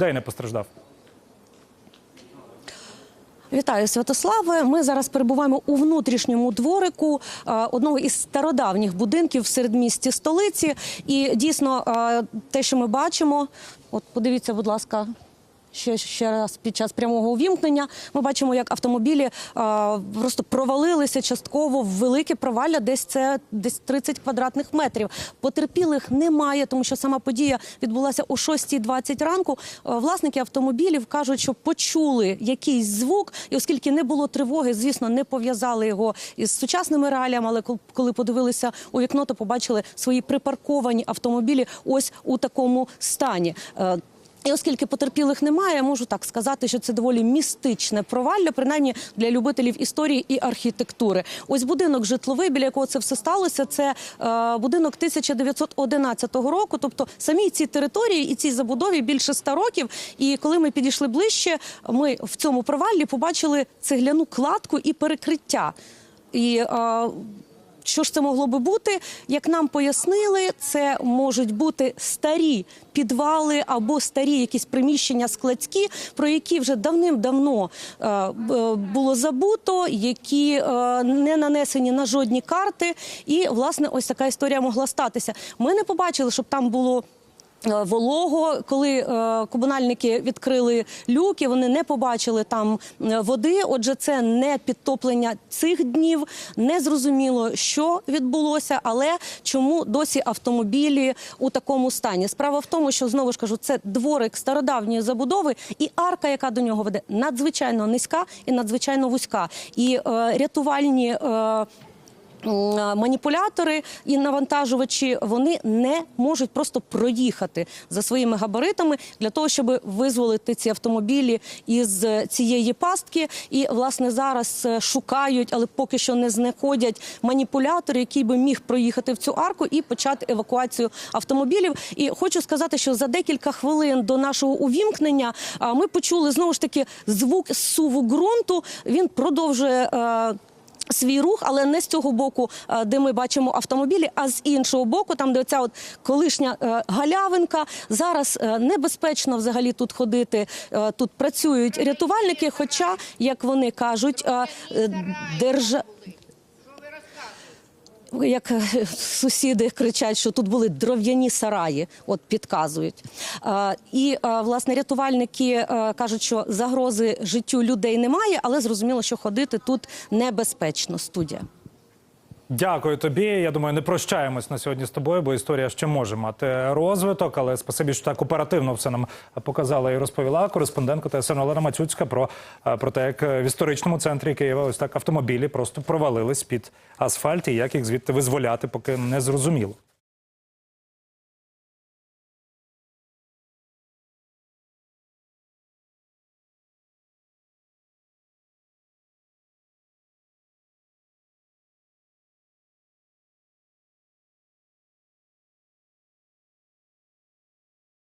Де не постраждав. Вітаю, Святославе. Ми зараз перебуваємо у внутрішньому дворику е, одного із стародавніх будинків в середмісті столиці. І дійсно, е, те, що ми бачимо, от подивіться, будь ласка. Ще, ще раз під час прямого увімкнення ми бачимо, як автомобілі е, просто провалилися частково в велике провалля, десь це десь 30 квадратних метрів. Потерпілих немає, тому що сама подія відбулася о 6.20 ранку. Е, власники автомобілів кажуть, що почули якийсь звук, і оскільки не було тривоги, звісно, не пов'язали його із сучасними реаліями. Але коли подивилися у вікно, то побачили свої припарковані автомобілі ось у такому стані. І оскільки потерпілих немає, я можу так сказати, що це доволі містичне провалля, принаймні для любителів історії і архітектури. Ось будинок житловий, біля якого це все сталося. Це е, будинок 1911 року. Тобто самій цій території і цій забудові більше 100 років. І коли ми підійшли ближче, ми в цьому проваллі побачили цегляну кладку і перекриття. І е, що ж це могло би бути? Як нам пояснили, це можуть бути старі підвали або старі якісь приміщення складські, про які вже давним-давно е, було забуто, які е, не нанесені на жодні карти. І власне ось така історія могла статися. Ми не побачили, щоб там було. Е, Волого, коли е, комунальники відкрили люки, вони не побачили там е, води. Отже, це не підтоплення цих днів. Не зрозуміло, що відбулося, але чому досі автомобілі у такому стані? Справа в тому, що знову ж кажу, це дворик стародавньої забудови, і арка, яка до нього веде, надзвичайно низька і надзвичайно вузька. І е, рятувальні. Е, Маніпулятори і навантажувачі вони не можуть просто проїхати за своїми габаритами для того, щоб визволити ці автомобілі із е, цієї пастки. І власне зараз е, шукають, але поки що не знаходять маніпулятор, який би міг проїхати в цю арку і почати евакуацію автомобілів. І хочу сказати, що за декілька хвилин до нашого увімкнення ми почули знову ж таки звук суву ґрунту. Він продовжує. Свій рух, але не з цього боку, е, де ми бачимо автомобілі, а з іншого боку, там де ця от колишня е, галявинка. Зараз е, небезпечно взагалі тут ходити. Тут працюють рятувальники. Хоча, як вони кажуть, держа. Як е, сусіди кричать, що тут були дров'яні сараї, от підказують. І власне рятувальники е, кажуть, що загрози життю людей немає, але зрозуміло, що ходити тут небезпечно. Студія. Дякую тобі. Я думаю, не прощаємось на сьогодні з тобою, бо історія ще може мати розвиток. Але спасибі, що так оперативно все нам показала і розповіла кореспондентка ТСН Олена Мацюцька про, е, про те, як в історичному центрі Києва ось так автомобілі просто провалились під асфальт і як їх звідти визволяти, поки не зрозуміло.